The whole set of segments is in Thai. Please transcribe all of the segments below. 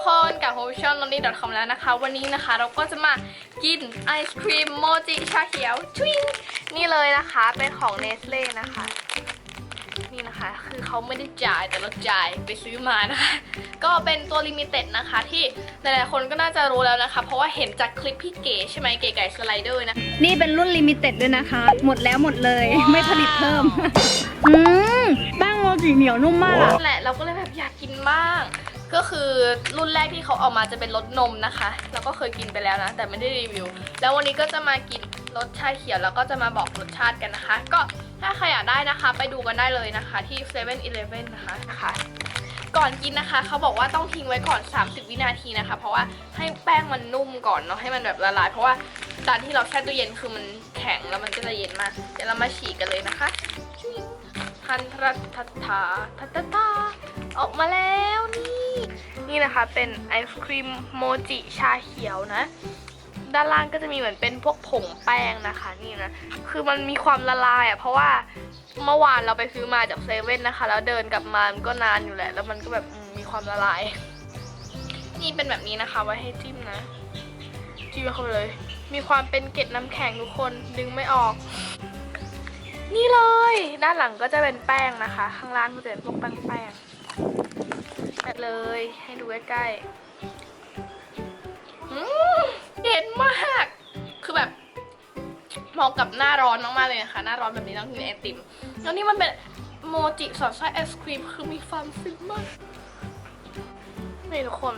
กคนกับโฮชั่นนนี่ดอทคอมแล้วนะคะ วันนี้นะคะเราก็จะมากินไอศครีมโมจิชาเขียวทวิงนี่เลยนะคะเป็นของเนสเล่นะคะ นี่นะคะคือเขาไม่ได้จ่ายแต่เราจ่ายไปซื้อมานะคะ ก็เป็นตัวลิมิเต็ดนะคะ ที่หลายๆคนก็น่าจะรู้แล้วนะคะ เพราะว่าเห็นจากคลิปพี่เก๋ใช่ไหมเก๋ไก่สไลเดอร์นะนี่เป็นรุ่นลิมิเต็ดด้วยนะคะ หมดแล้วหมดเลยว้าวไม่ผลิตเพิ่มอืมแป้งโมจิเหนียวนุ่มมากอะนั่นแหละเราก็เลยแบบอยากกินบ้าง ก็คือรุ่นแรกที่เขาเอามาจะเป็นรสนมนะคะเราก็เคยกินไปแล้วนะ แต่ไม่ได้รีวิว แล้ววันนี้ก็จะมากินรสชาเขียวแล้วก็จะมาบอกรสชาติกันนะคะ ก็ถ้าใครอยากได้นะคะ ไปดูกันได้เลยนะคะที่7 e เ e ่ e อนะคะนะคะ ก่อนกินนะคะ เขาบอกว่าต้องทิ้งไว้ก่อน 30 วินาทีนะคะ เพราะว่าให้แป้งมันนุ่มก่อนเนาะให้มันแบบละลาย เพราะว่าตอนที่เราแช่ตู้เย็นคือมันแข็งแล้วมันก็จะเย็นมากเดี๋ยวเรามาฉีกกันเลยนะคะทันทัตทัตาทัตตาออกมาแล้ว นี่นะคะเป็นไอศครีมโมจิชาเขียวนะ ด้านล่างก็จะมีเหมือนเป็นพวกผงแป้งนะคะ นี่นะ คือมันมีความละลายอะ่ะเพราะว่าเมื่อวานเราไปซื้อมาจากเซเว่นนะคะ แล้วเดินกลับมามันก็นานอยู่แหละ แล้วมันก็แบบมมีความละลาย นี่เป็นแบบนี้นะคะไว้ให้จิ้มนะ จิ้มเข้าไปเลย มีความเป็นเกล็ดน้ำแข็งทุกคนดึงไม่ออกนี่เลย ด้านหลังก็จะเป็นแป้งนะคะ ข้างล่างก็จะเป็นพวกแป้งแป้ง เลย ให้ดูใกล้ๆเย็นมาก คือแบบเหมาะกับหน้าร้อนมากๆเลยนะคะ หน้าร้อนแบบนี้ต้องกินไอติม แล้วนี่มันเป็นโมจิสอดไส้ไอศครีมคือมีความฟินมากนี่ทุกคน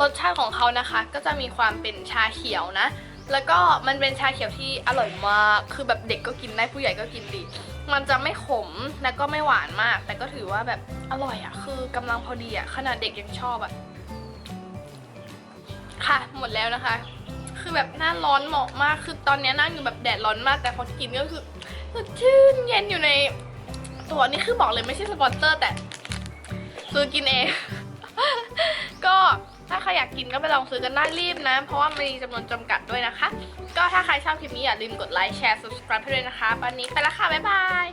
รสชาติของเขานะคะ ก็จะมีความเป็นชาเขียวนะ แล้วก็มันเป็นชาเขียวที่อร่อยมาก คือแบบเด็กก็กินได้ผู้ใหญ่ก็กินดี มันจะไม่ขมแล้วก็ไม่หวานมาก แต่ก็ถือว่าแบบอร่อยอะคือกำลังพอดีอะขนาดเด็กยังชอบอะค่ะ หมดแล้วนะคะ คือแบบหน้าร้อนเหมาะมาก คือตอนนี้นั่งอยู่แบบแดดร้อนมาก แต่พอกินก็คือสดชื่นเย็นอยู่ในตัวนี้คือบอกเลยไม่ใช่สปอนเซอร์แต่ซื้อกินเอง ก็ ถ้าใครอยากกินก็ไปลองซื้อกันได้รีบนะ เพราะว่ามีจำนวนจำกัดด้วยนะคะ ก็ถ้าใครชอบคลิปนี้อย่าลืมกดไลค์แชร์ subscribe ให้ด้วยนะคะ วันนี้ไปละค่ะ บ๊ายบาย